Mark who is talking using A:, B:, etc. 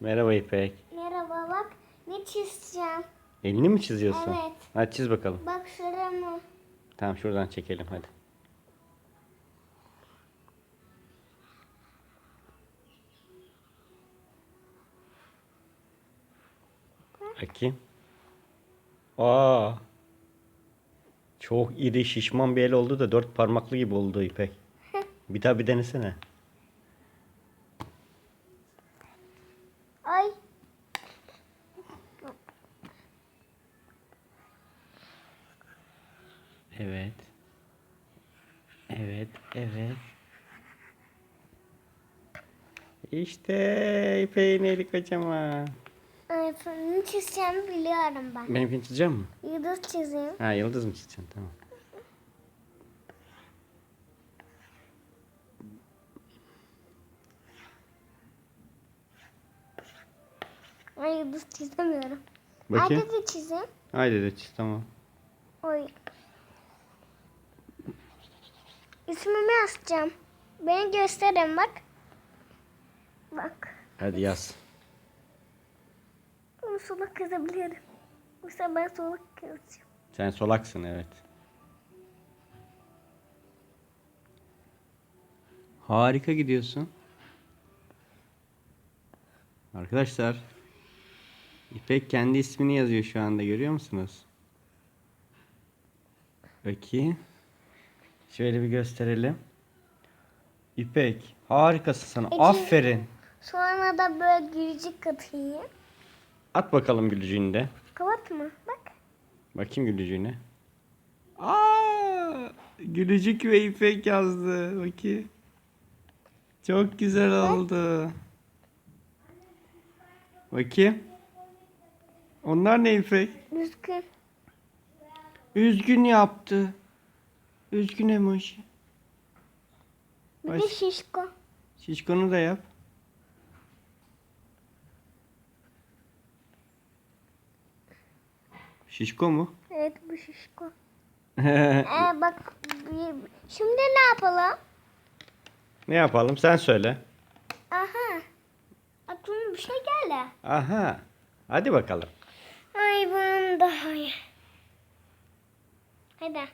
A: Merhaba İpek.
B: Merhaba bak ne çizeceğim.
A: Elini mi çiziyorsun?
B: Evet.
A: Hadi çiz bakalım.
B: Bak şuramı.
A: Tamam şuradan çekelim hadi. Bakayım. Aa. Çok iri şişman bir el oldu da dört parmaklı gibi oldu İpek. Bir daha bir denesene.
B: Ay
A: Evet. Evet, evet. İşte İpek'in eli kocaman.
B: ay, ne çizeceğimi biliyorum ben.
A: Benimkini çizeceğim mi?
B: Yıldız çizeyim.
A: Ha yıldız mı çizeceksin? Tamam.
B: Ay yıldız çizemiyorum.
A: Bakayım.
B: Hadi de çizeyim.
A: Haydi de çiz tamam.
B: Oy. İsmimi yazacağım. Beni gösterin bak. Bak.
A: Hadi yaz.
B: Bunu solak yazabilirim. Mesela ben solak yazacağım.
A: Sen solaksın evet. Harika gidiyorsun. Arkadaşlar İpek kendi ismini yazıyor şu anda görüyor musunuz? Peki. Şöyle bir gösterelim. İpek harikasın sana.
B: Ece.
A: Aferin.
B: Sonra da böyle gülücük atayım.
A: At bakalım gülücüğünü de.
B: Kapatma. Bak.
A: Bakayım gülücüğüne. Aa, gülücük ve ipek yazdı. Bakayım. Çok güzel oldu. Bakayım. Onlar ne ipek?
B: Düzgün.
A: Üzgün yaptı. Üzgün emoji.
B: Bir
A: Baş-
B: de şişko.
A: Şişkonu da yap. Şişko mu?
B: Evet bu şişko. Ee, bak şimdi ne yapalım?
A: ne yapalım sen söyle.
B: Aha. Aklıma bir şey geldi.
A: Aha. Hadi bakalım.
B: İyi. Hadi.